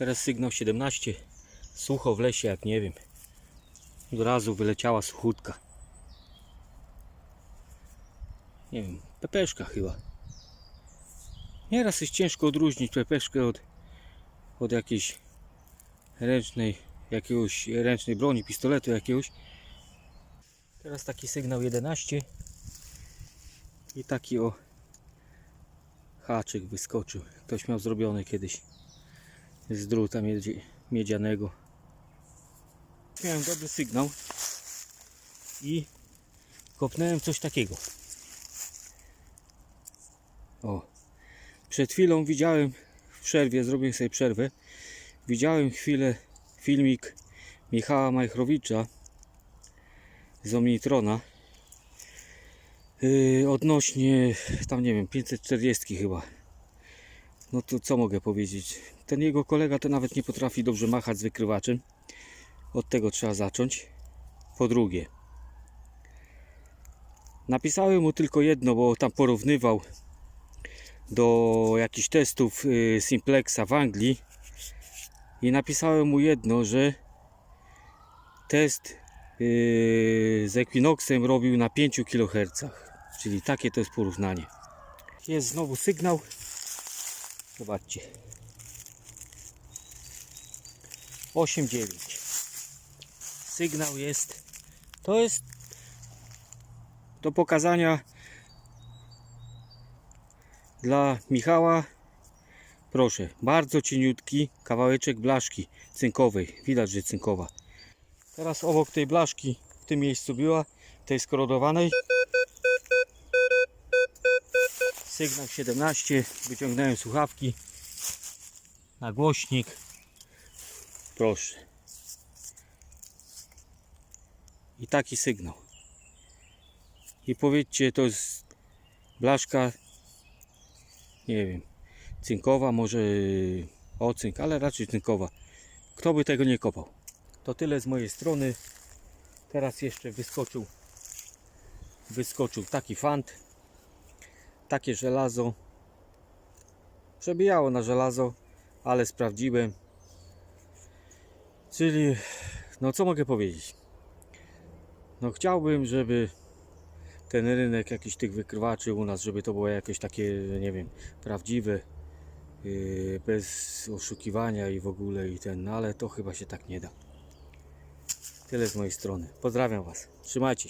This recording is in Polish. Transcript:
Teraz sygnał 17. Sucho w lesie, jak nie wiem. Od razu wyleciała suchutka. Nie wiem, pepeszka chyba. Nieraz jest ciężko odróżnić pepeszkę od, od jakiejś ręcznej, jakiegoś ręcznej broni, pistoletu jakiegoś. Teraz taki sygnał 11 i taki o haczyk wyskoczył. Ktoś miał zrobiony kiedyś z druta miedzi, miedzianego. Miałem dobry sygnał i kopnąłem coś takiego. O, przed chwilą widziałem w przerwie, zrobiłem sobie przerwę. Widziałem chwilę filmik Michała Majchrowicza z Omnitrona yy, odnośnie tam nie wiem 540 chyba no to co mogę powiedzieć ten jego kolega to nawet nie potrafi dobrze machać z wykrywaczem od tego trzeba zacząć po drugie napisałem mu tylko jedno bo tam porównywał do jakichś testów yy, Simplexa w Anglii i napisałem mu jedno, że test yy, z Equinoxem robił na 5 kHz, czyli takie to jest porównanie. Jest znowu sygnał. Zobaczcie. 8,9. Sygnał jest. To jest do pokazania dla Michała Proszę, bardzo cieniutki kawałeczek blaszki cynkowej. Widać, że cynkowa. Teraz obok tej blaszki w tym miejscu była, tej skorodowanej. Sygnał 17. Wyciągnąłem słuchawki na głośnik. Proszę. I taki sygnał. I powiedzcie, to jest blaszka, nie wiem, cynkowa, może ocynk, ale raczej cynkowa. Kto by tego nie kopał? To tyle z mojej strony. Teraz jeszcze wyskoczył wyskoczył taki fant. Takie żelazo. Przebijało na żelazo, ale sprawdziłem. Czyli no co mogę powiedzieć? No chciałbym, żeby ten rynek jakiś tych wykrywaczy u nas, żeby to było jakieś takie, nie wiem, prawdziwe, yy, bez oszukiwania i w ogóle i ten, no ale to chyba się tak nie da. Tyle z mojej strony. Pozdrawiam Was. Trzymajcie się.